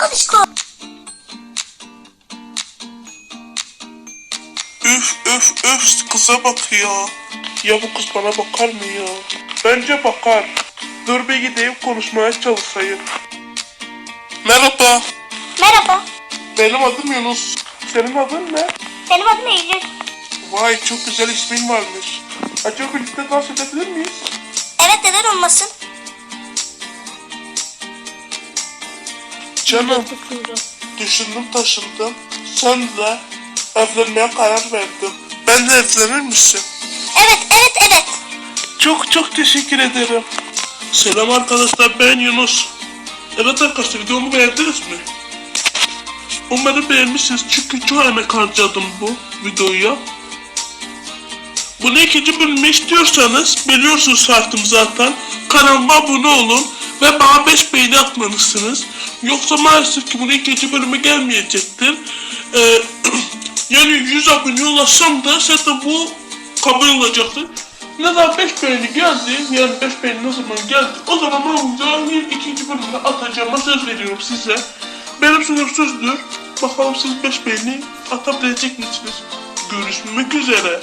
Al işte. Üf üf üf kıza bak ya. Ya bu kız bana bakar mı ya? Bence bakar. Dur bir gideyim konuşmaya çalışayım. Merhaba. Merhaba. Benim adım Yunus. Senin adın ne? Benim adım Eylül. Vay çok güzel ismin varmış. Acaba birlikte dans edebilir miyiz? Evet neden olmasın? Canım düşündüm taşındım. De evlenmeye karar verdim. Ben de evlenir misin? Evet evet evet. Çok çok teşekkür ederim. Selam arkadaşlar ben Yunus. Evet arkadaşlar videomu beğendiniz mi? Umarım beğenmişsiniz çünkü çok emek harcadım bu videoya. Bunu ikinci bölümü istiyorsanız biliyorsunuz şartım zaten. Kanalıma abone olun ve bana 5 beğeni atmalısınız. Yoksa maalesef ki bunun ikinci bölümü gelmeyecektir. Ee, yani 100 abone ulaşsam da zaten bu kabul olacaktır. Ne zaman 5 beğeni geldi, yani 5 beğeni ne zaman geldi, o zaman ben videonun ilk ikinci bölümünü atacağıma söz veriyorum size. Benim sözüm sözdür. Bakalım siz 5 beğeni atabilecek misiniz? Görüşmek üzere.